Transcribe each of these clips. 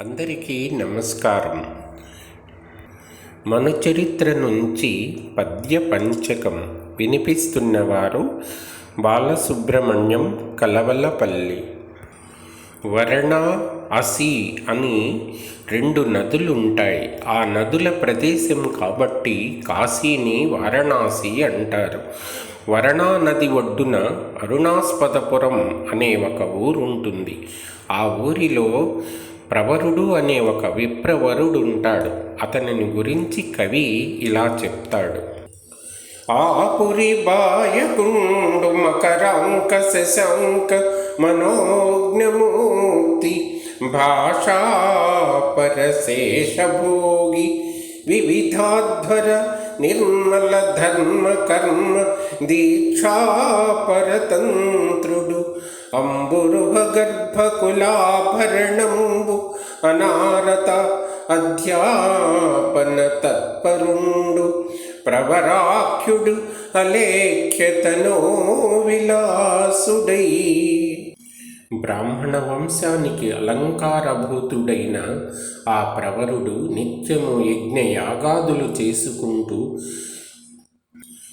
అందరికీ నమస్కారం. మనుచరిత్ర నుంచి పద్య పంచకం వినిపిస్తున్నవారు బాలసుబ్రహ్మణ్యం కలవలపల్లి. వరణ అసి అని రెండు నదులు ఉంటాయి ఆ నదుల ప్రదేశం కాబట్టి కాశీని వారణాసి అంటారు. వరణా నది ఒడ్డున అరుణాస్పదపురం అనే ఒక ఊరు ఉంటుంది ఆ ఊరిలో ప్రవరుడు అనే ఒక విప్రవరుడు ఉంటాడు అతనిని గురించి కవి ఇలా చెప్తాడు. ఆపురి బాయకుండు మకరాంక శశంక మనోజ్ఞమూర్తి భాషా పరశేషభోగి వివిధాధ్వర నిర్మల ధర్మ కర్మ దీక్షా పరతంత్రుడు అంబురుభగర్భకులాభరణంబు అనారత అధ్యాపన తత్పరుండు. ప్రవరాఖ్యుడు అలేఖ్యతనో విలాసుడై బ్రాహ్మణ వంశానికి అలంకారభూతుడైన ఆ ప్రవరుడు నిత్యము యజ్ఞ యాగాదులు చేసుకుంటూ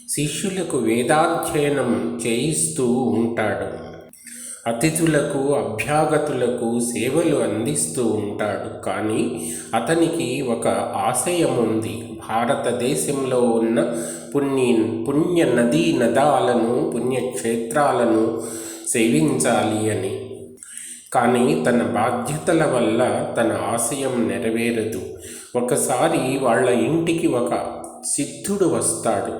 శిష్యులకు వేదాధ్యయనం చేయిస్తూ ఉంటాడు. అతిథులకు అభ్యాగతులకు సేవలు అందిస్తూ ఉంటాడు. కానీ అతనికి ఒక ఆశయం ఉంది భారతదేశంలో ఉన్న పుణ్య పుణ్య నదీ నదాలను పుణ్యక్షేత్రాలను సేవించాలి అని. కానీ తన బాధ్యతల వల్ల తన ఆశయం నెరవేరదు. ఒకసారి వాళ్ళ ఇంటికి ఒక సిద్ధుడు వస్తాడు.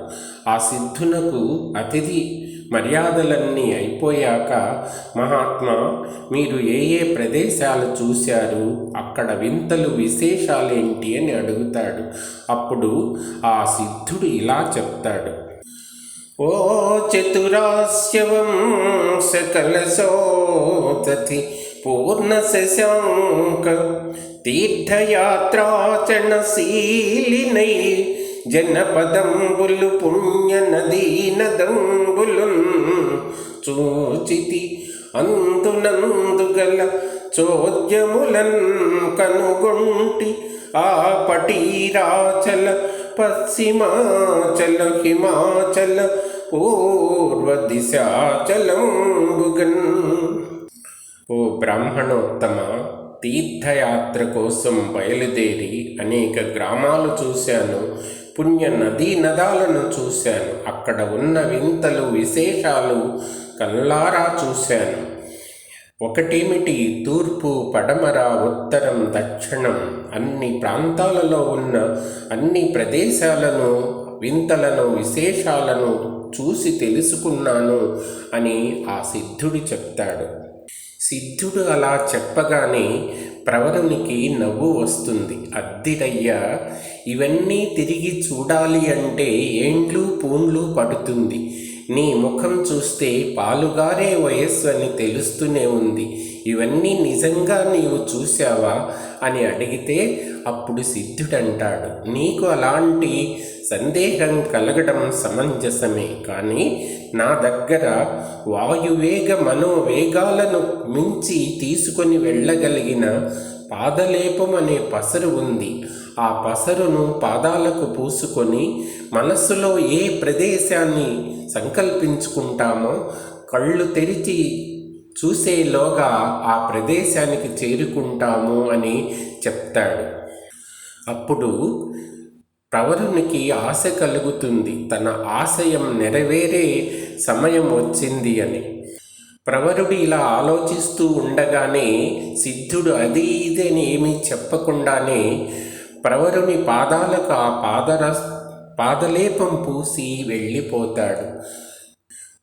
ఆ సిద్ధునకు అతిథి మర్యాదలన్నీ అయిపోయాక మహాత్మా మీరు ఏ ఏ ప్రదేశాలు చూశారు? అక్కడ వింతలు విశేషాలేంటి అని అడుగుతాడు. అప్పుడు ఆ సిద్ధుడు ఇలా చెప్తాడు. ఓ చతురాస్యవం సకలశోదతి పూర్ణ శశాంక తీర్థయాత్రాచరణశీలినై జనపదంబులు పుణ్య నదీనదంబులు చూచితి అందునందుగల చోద్యములన్ కనుగొంటి ఆ పటీరాచల పశ్చిమాచల హిమాచల పూర్వ దిశాచలంబుగన్ ఓ బ్రాహ్మణోత్తమ తీర్థయాత్ర కోసం బయలుదేరి అనేక గ్రామాలు చూశాను. పుణ్య నదీ నదాలను చూశాను. అక్కడ ఉన్న వింతలు విశేషాలు కల్లారా చూశాను. ఒకటేమిటి? తూర్పు పడమర ఉత్తరం దక్షిణం. అన్ని ప్రాంతాలలో ఉన్న అన్ని ప్రదేశాలను వింతలను విశేషాలను చూసి తెలుసుకున్నాను అని ఆ సిద్ధుడు చెప్తాడు. సిద్ధుడు అలా చెప్పగానే ప్రవరునికి నవ్వు వస్తుంది. అద్దిరయ్య ఇవన్నీ తిరిగి చూడాలి అంటే ఏండ్లు పూండ్లు పడుతుంది. నీ ముఖం చూస్తే పాలుగారే వయస్సు అని తెలుస్తూనే ఉంది. ఇవన్నీ నిజంగా నీవు చూశావా? అని అడిగితే అప్పుడు సిద్ధుడంటాడు. నీకు అలాంటి సందేహం కలగడం సమంజసమే. కానీ నా దగ్గర వాయువేగ మనోవేగాలను మించి తీసుకొని వెళ్ళగలిగిన పాదలేపం అనే పసరు ఉంది. ఆ పసరును పాదాలకు పూసుకొని మనస్సులో ఏ ప్రదేశాన్ని సంకల్పించుకుంటామో కళ్ళు తెరిచి చూసేలోగా ఆ ప్రదేశానికి చేరుకుంటాము అని చెప్తాడు. అప్పుడు ప్రవరునికి ఆశ కలుగుతుంది. తన ఆశయం నెరవేరే సమయం వచ్చింది అని. ప్రవరుడు ఇలా ఆలోచిస్తూ ఉండగానే సిద్ధుడు అది ఇదని ఏమీ చెప్పకుండానే ప్రవరుని పాదాలకు ఆ పాదర పాదలేపం పూసి వెళ్ళిపోతాడు.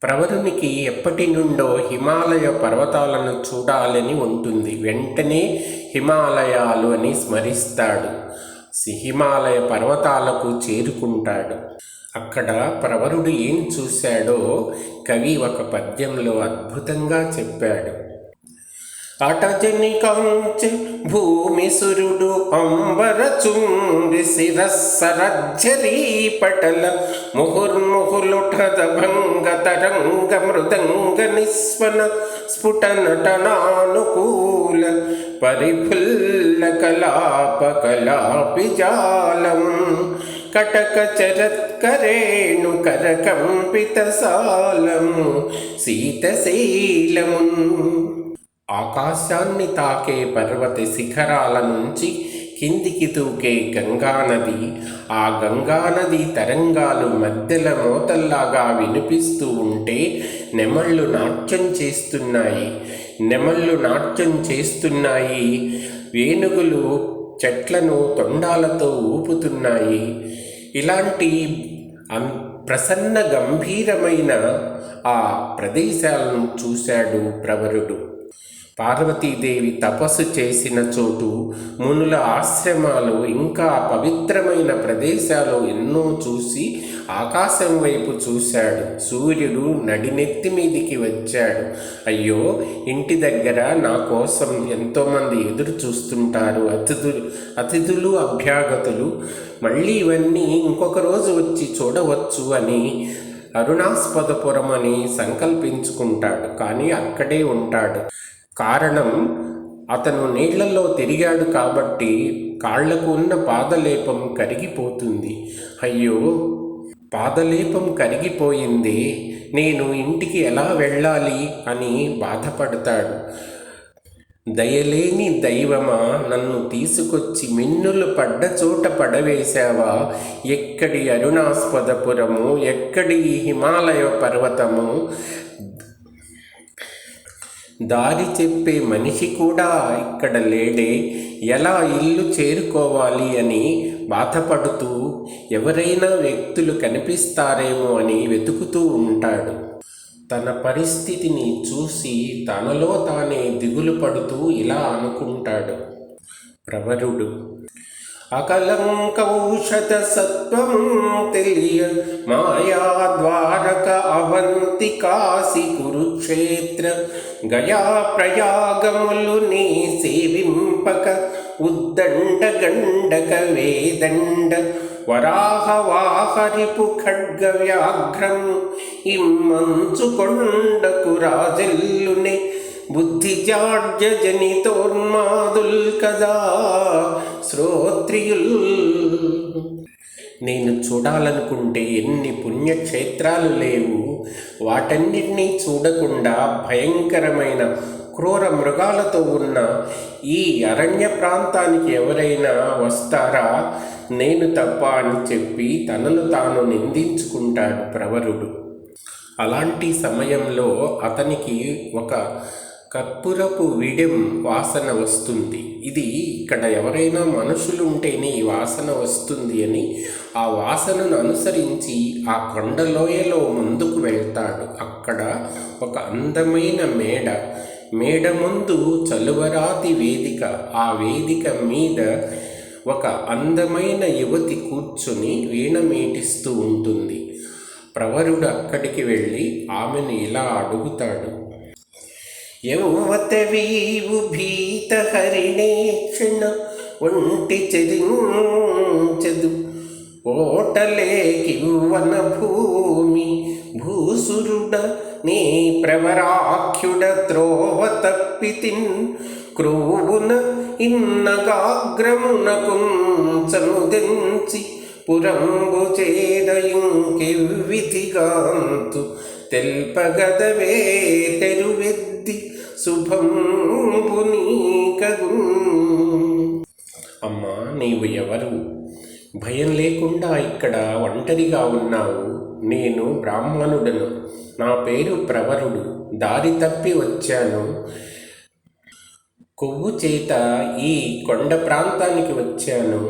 ప్రవరునికి ఎప్పటి నుండో హిమాలయ పర్వతాలను చూడాలని ఉంటుంది. వెంటనే హిమాలయాలు అని స్మరిస్తాడు. హిమాలయ పర్వతాలకు చేరుకుంటాడు. అక్కడ ప్రవరుడు ఏం చూశాడో కవి ఒక పద్యంలో అద్భుతంగా చెప్పాడు. అటజని కంచి భూమి సురుడు అంబర చుంబి శిరస్సరజ్జరీ పటల ముహుర్ముహులుఠద భంగ తరంగ మృదంగ నిస్వన స్ఫుటనటనానుకూల పరిఫుల్ల కలాప కలాపి జాలం కటక చరత్కరేణు కరకంపిత సాలము శీతశీలమున్ ఆకాశాన్ని తాకే పర్వత శిఖరాల నుంచి కిందికి తూకే గంగానది ఆ గంగానది తరంగాలు మధ్యల మోతల్లాగా వినిపిస్తూ ఉంటే నెమళ్ళు నాట్యం చేస్తున్నాయి. నెమళ్ళు నాట్యం చేస్తున్నాయి. వేణుగులు చెట్లను తొండాలతో ఊపుతున్నాయి. ఇలాంటి అం- ప్రసన్న గంభీరమైన ఆ ప్రదేశాలను చూశాడు ప్రవరుడు. పార్వతీదేవి తపస్సు చేసిన చోటు మునుల ఆశ్రమాలు ఇంకా పవిత్రమైన ప్రదేశాలు ఎన్నో చూసి ఆకాశం వైపు చూశాడు. సూర్యుడు నడినెత్తి మీదికి వచ్చాడు. అయ్యో ఇంటి దగ్గర నా కోసం ఎంతోమంది ఎదురు చూస్తుంటారు అతిథులు అతిథులు అభ్యాగతులు. మళ్ళీ ఇవన్నీ ఇంకొక రోజు వచ్చి చూడవచ్చు అని అరుణాస్పదపురం అని సంకల్పించుకుంటాడు. కానీ అక్కడే ఉంటాడు. కారణం అతను నీళ్ళలో తిరిగాడు కాబట్టి కాళ్ళకు ఉన్న పాదలేపం కరిగిపోతుంది. అయ్యో! పాదలేపం కరిగిపోయింది. నేను ఇంటికి ఎలా వెళ్ళాలి అని బాధపడతాడు. దయలేని దైవమా నన్ను తీసుకొచ్చి మిన్నులు పడ్డ చోట పడవేశావా? ఎక్కడి అరుణాస్పదపురము ఎక్కడి హిమాలయ పర్వతము? దారి చెప్పే మనిషి కూడా ఇక్కడ లేడే. ఎలా ఇల్లు చేరుకోవాలి అని బాధపడుతూ ఎవరైనా వ్యక్తులు కనిపిస్తారేమో అని వెతుకుతూ ఉంటాడు. తన పరిస్థితిని చూసి తనలో తానే దిగులు పడుతూ ఇలా అనుకుంటాడు. ప్రవరుడు అకలంకౌషధ సత్వం తెలియ మాయా ద్వారక అవంతి కాశీ కురుక్షేత్ర గయా ప్రయాగములు నీ సేవింపక ఉద్దండ గండక వేదండ వరాహ వాహరిపు ఖడ్గ వ్యాఘ్రం ఇమ్మంచు కొండకు రాజల్లునే బుద్ధిజాడ్య జనితోన్మాదుల్ కదా శ్రోత్రియుల్. నేను చూడాలనుకుంటే ఎన్ని పుణ్యక్షేత్రాలు లేవు. వాటన్నిటినీ చూడకుండా భయంకరమైన క్రూర మృగాలతో ఉన్న ఈ అరణ్య ప్రాంతానికి ఎవరైనా వస్తారా? నేను తప్ప అని చెప్పి తనను తాను నిందించుకుంటాడు ప్రవరుడు. అలాంటి సమయంలో అతనికి ఒక కర్పూరపు విడెం వాసన వస్తుంది. ఇది ఇక్కడ ఎవరైనా మనుషులు ఉంటేనే ఈ వాసన వస్తుంది అని ఆ వాసనను అనుసరించి ఆ కొండలోయలో ముందుకు వెళ్తాడు. అక్కడ ఒక అందమైన మేడ. మేడ ముందు చలువరాతి వేదిక. ఆ వేదిక మీద ఒక అందమైన యువతి కూర్చుని వీణ మీటిస్తూ ఉంటుంది. ప్రవరుడు అక్కడికి వెళ్ళి ఆమెను ఇలా అడుగుతాడు. యౌవతవీవు భీత హరిణేక్షణ ఒంటి చెరించదు ఓటలేకివ్వన భూమి భూసురుడ నీ ప్రవరాఖ్యుడ త్రోవ తప్పితిన్. క్రూవున ఇన్నగాగ్రమునకుంచనుదెంచి పురంబు చేదయింకెవ్విధిగాంతు తెల్పగదవే తెరువెద్ది శుభంబు నీకగు అమ్మా నీవు ఎవరు భయం లేకుండా ఇక్కడ ఒంటరిగా ఉన్నావు నేను బ్రాహ్మణుడను నా పేరు ప్రవరుడు దారి తప్పి వచ్చాను కొవ్వు చేత ఈ కొండ ప్రాంతానికి వచ్చాను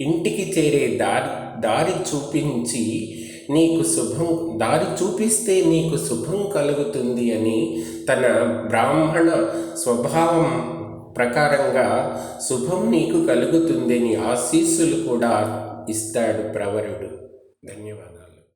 ఇంటికి చేరే దారి దారి చూపించి నీకు శుభం దారి చూపిస్తే నీకు శుభం కలుగుతుంది అని తన బ్రాహ్మణ స్వభావం ప్రకారంగా శుభం నీకు కలుగుతుందని ఆశీస్సులు కూడా ఇస్తాడు ప్రవరుడు. ధన్యవాదాలు.